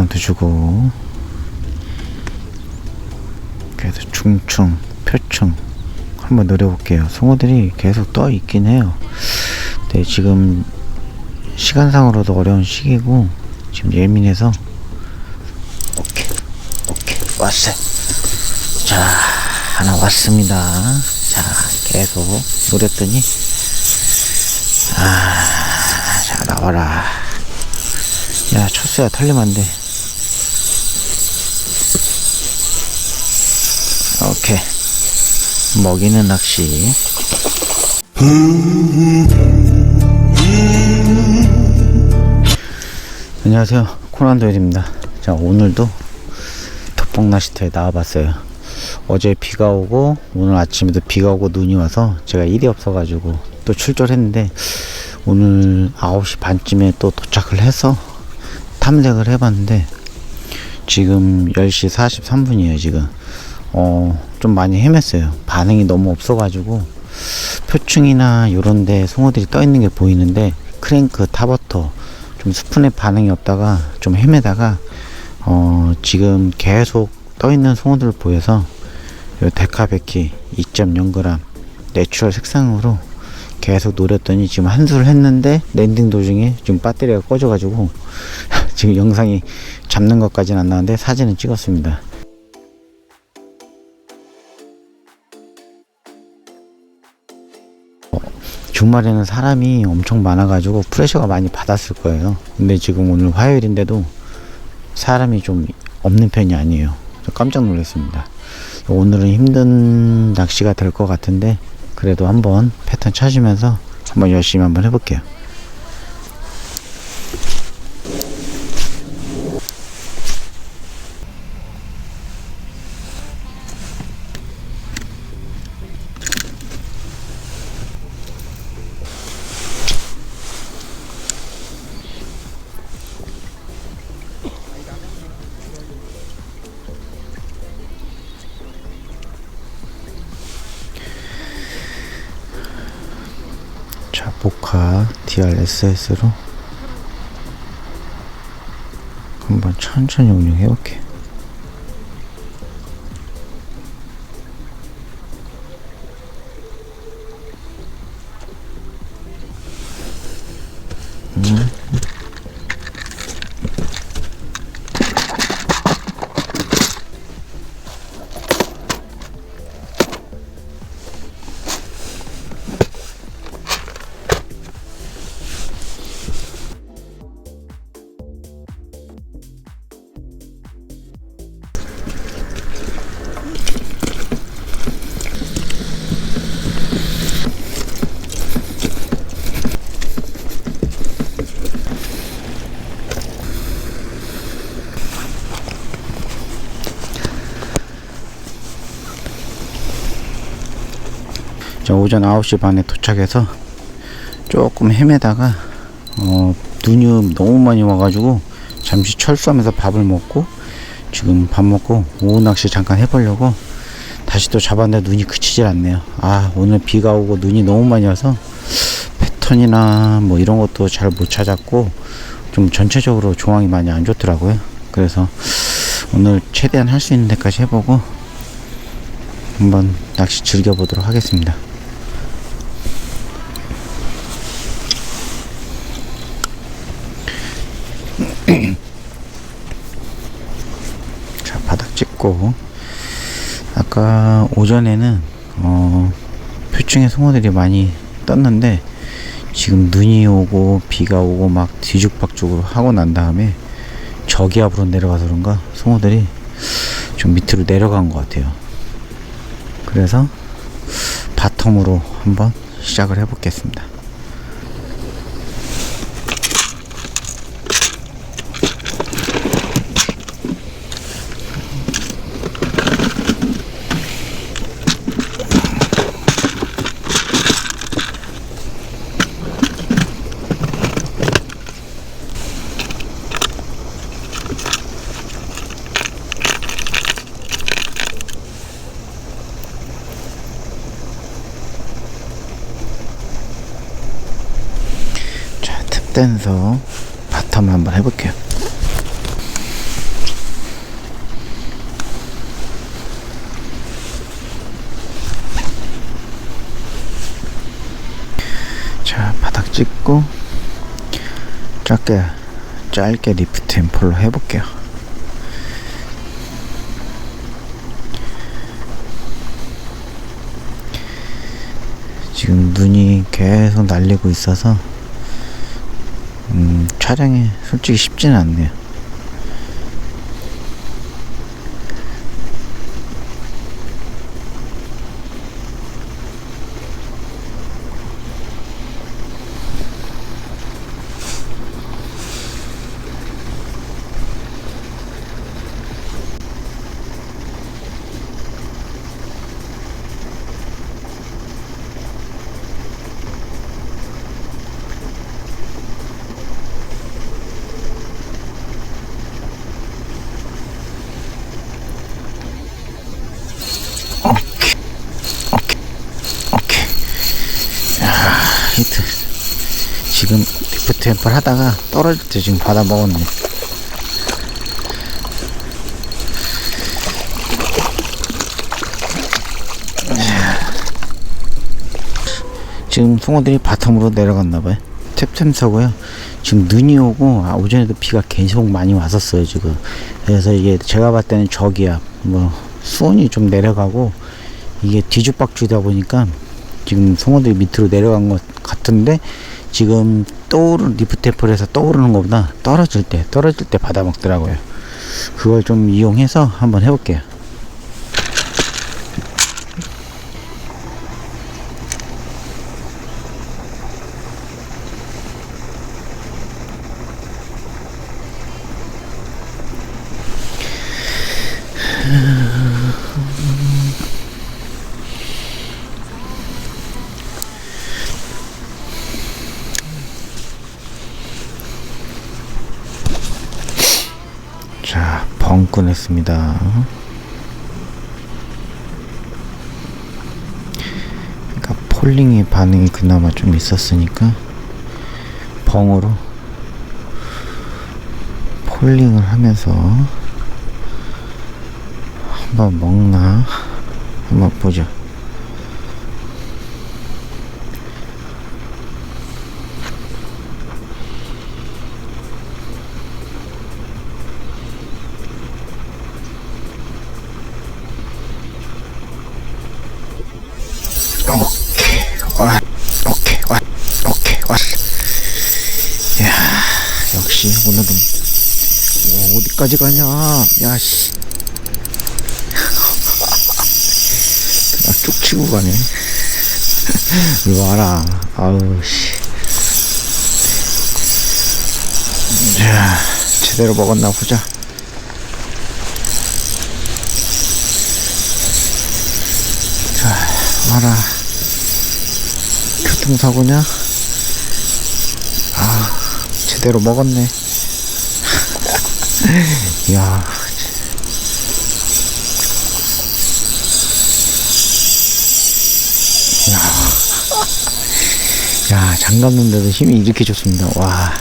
디스카운트 주고. 계속 중충 표충 한번 노려볼게요. 송어들이 계속 떠 있긴 해요. 네 지금 시간상으로도 어려운 시기고 지금 예민해서 오케이 오케이 왔어요. 자 하나 왔습니다. 자 계속 노렸더니 아자 나와라. 야 초수야 털리면 안돼 오케이 먹이는 낚시. 안녕하세요. 코난도일입니다. 자 오늘도 덮봉 낚시터에 나와봤어요. 어제 비가 오고 오늘 아침에도 비가 오고 눈이 와서 제가 일이 없어가지고 또 출조했는데 오늘 9시 반쯤에 또 도착을 해서 탐색을 해봤는데 지금 10시 43분이에요 지금 어 좀 많이 헤맸어요 반응이 너무 없어가지고 표층이나 요런데 송어들이 떠 있는 게 보이는데 크랭크 타버터 좀 스푼에 반응이 없다가 좀 헤매다가 어 지금 계속 떠 있는 송어들을 보여서 요 데카베키 2.0g 내추럴 색상으로 계속 노렸더니 지금 한수를 했는데 랜딩 도중에 지금 배터리가 꺼져가지고 지금 영상이 잡는 것까지는 안 나왔는데 사진은 찍었습니다. 주말에는 사람이 엄청 많아가지고 프레셔가 많이 받았을 거예요. 근데 지금 오늘 화요일인데도 사람이 좀 없는 편이 아니에요. 저 깜짝 놀랐습니다. 오늘은 힘든 낚시가 될 것 같은데 그래도 한번 패턴 찾으면서 한번 열심히 한번 해볼게요. 자, 모카 DRSS로 한번 천천히 운영해 볼게. 오전 9시 반에 도착해서 조금 헤매다가 어, 눈이 너무 많이 와가지고 잠시 철수하면서 밥을 먹고 지금 밥 먹고 오후 낚시 잠깐 해보려고 다시 또 잡았는데 눈이 그치질 않네요. 아 오늘 비가 오고 눈이 너무 많이 와서 패턴이나 뭐 이런 것도 잘 못 찾았고 좀 전체적으로 조항이 많이 안 좋더라고요. 그래서 오늘 최대한 할 수 있는 데까지 해보고 한번 낚시 즐겨보도록 하겠습니다. 자 찍고 아까 오전에는 어 표층에 송어들이 많이 떴는데 지금 눈이 오고 비가 오고 막 뒤죽박죽으로 하고 난 다음에 저기압으로 내려가서 그런가 송어들이 좀 밑으로 내려간 것 같아요. 그래서 바텀으로 한번 시작을 해보겠습니다 댄서 바텀 한번 해볼게요. 자, 바닥 찍고 짧게 짧게 리프트 앰플로 해볼게요. 지금 눈이 계속 날리고 있어서 촬영이 솔직히 쉽지는 않네요. 오케이, 오케이, 오케이. 야, 히트. 지금 앰플 하다가 떨어질 때 지금 받아 먹었네. 지금 송어들이 바텀으로 내려갔나봐요. 탭탭 서고요. 지금 눈이 오고 아, 오전에도 비가 계속 많이 왔었어요 지금. 그래서 이게 제가 봤을 때는 저기야 뭐 수온이 좀 내려가고 이게 뒤죽박죽이다 보니까 지금 송어들이 밑으로 내려간 것 같은데 지금 떠오르는 리프테플에서 떠오르는 것보다 떨어질 때 떨어질 때 받아 먹더라고요. 그걸 좀 이용해서 한번 해볼게요. 꺼냈습니다. 그러니까 폴링의 반응이 그나마 좀 있었으니까 벙으로 폴링을 하면서 한번 먹나 한번 보죠. 역시 오늘은 오, 어디까지 가냐? 야, 씨. 그냥 쭉 치고 가네. 이리 와라. 아우, 씨. 자, 제대로 먹었나 보자. 자, 와라. 교통사고냐? 아, 제대로 먹었네. 야, 야, 야, 장갑는데도 힘이 이렇게 좋습니다. 와.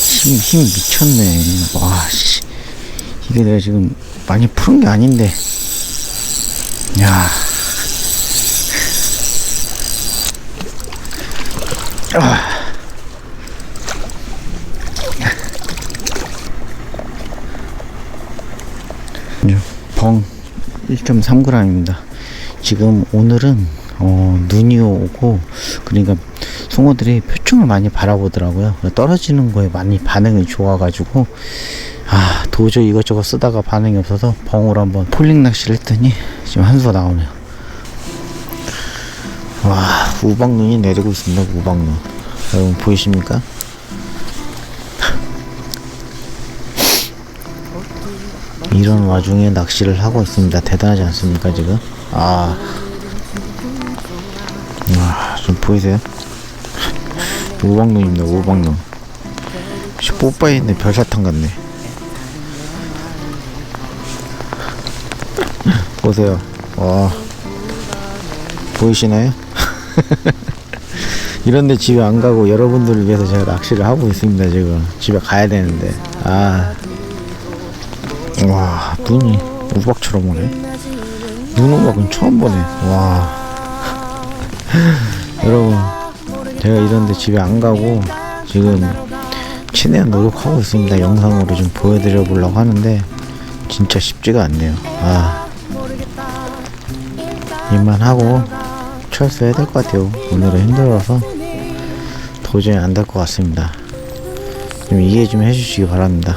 힘, 힘 미쳤네. 와, 씨. 이게 내가 지금 많이 푸른 게 아닌데. 야. 아. 이제 벙 1.3g입니다. 지금 오늘은 어, 눈이 오고 그러니까 송어들이 표충을 많이 바라보더라고요. 떨어지는 거에 많이 반응이 좋아가지고 아 도저히 이것저것 쓰다가 반응이 없어서 벙으로 한번 폴링 낚시를 했더니 지금 한 수가 나오네요. 와 우박눈이 내리고 있습니다. 우박눈 여러분 보이십니까? 이런 와중에 낚시를 하고 있습니다. 대단하지 않습니까 지금? 아, 와, 좀 보이세요? 우박눈입니다. 우박눈. 뽀빠이 있는 별사탕 같네. 보세요. 와, 보이시나요? 이런데 집에 안 가고 여러분들을 위해서 제가 낚시를 하고 있습니다. 지금 집에 가야 되는데 아. 와 눈이 우박처럼 오네 눈오막은 처음 보네. 와. 여러분, 제가 이런데 집에 안 가고 지금 최대한 노력하고 있습니다. 영상으로 좀 보여드려 보려고 하는데 진짜 쉽지가 않네요. 아. 일만 하고 철수해야 될 것 같아요. 오늘은 힘들어서 도저히 안 될 것 같습니다. 좀 이해 좀 해주시기 바랍니다.